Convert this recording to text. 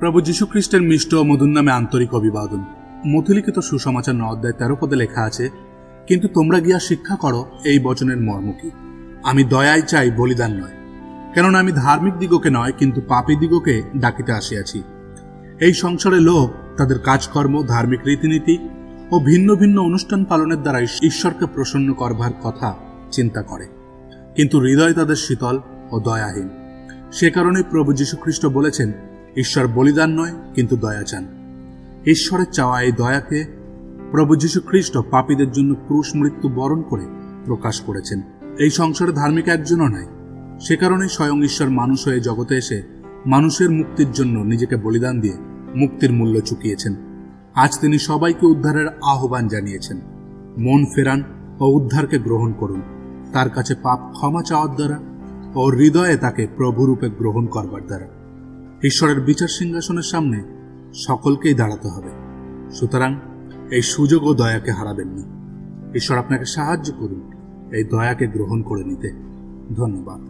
প্রভু যীশু খ্রিস্টের মিষ্ট ও মধুর নামে আন্তরিক অভিবাদন। মথুলিখিত সুসমাচার ন অধ্যায় তেরো পদে লেখা আছে, কিন্তু তোমরা গিয়া শিক্ষা করো এই বচনের মর্ম কি? আমি দয়াই চাই, বলিদান নয়। কেননা আমি ধার্মিক দিগকে নয়, কিন্তু পাপী দিগকে ডাকিতে আসিয়াছি। এই সংসারে লোক তাদের কাজকর্ম, ধার্মিক রীতিনীতি ও ভিন্ন ভিন্ন অনুষ্ঠান পালনের দ্বারা ঈশ্বরকে প্রসন্ন করবার কথা চিন্তা করে। কিন্তু হৃদয় তাদের শীতল ও দয়াহীন। সে কারণে প্রভু যীশু খ্রিস্ট বলেছেন, ঈশ্বর বলিদান নয়, কিন্তু দয়া চান। ঈশ্বরের চাওয়া এই দয়াকে প্রভু যীশু খ্রিস্ট পাপীদের জন্য ক্রুশ মৃত্যু বরণ করে প্রকাশ করেছেন। এই সংসারে ধার্মিক একজনও নাই সে কারণে স্বয়ং ঈশ্বর মানুষ হয়ে জগতে এসে মানুষের মুক্তির জন্য নিজেকে বলিদান দিয়ে মুক্তির মূল্য চুকিয়েছেন। আজ তিনি সবাইকে উদ্ধারের আহ্বান জানিয়েছেন। মন ফেরান ও উদ্ধারকে গ্রহণ করুন। তার কাছে পাপ ক্ষমা চাওয়ার দ্বারা ও হৃদয়ে তাকে প্রভুরূপে গ্রহণ করবার দ্বারা। ঈশ্বরের বিচার সিংহাসনের সামনে সকলকেই দাঁড়াতে হবে। সুতরাং এই সুযোগ ও দয়াকে হারাবেন না। ঈশ্বর আপনাকে সাহায্য করুন। এই দয়াকে গ্রহণ করে নিতে। ধন্যবাদ।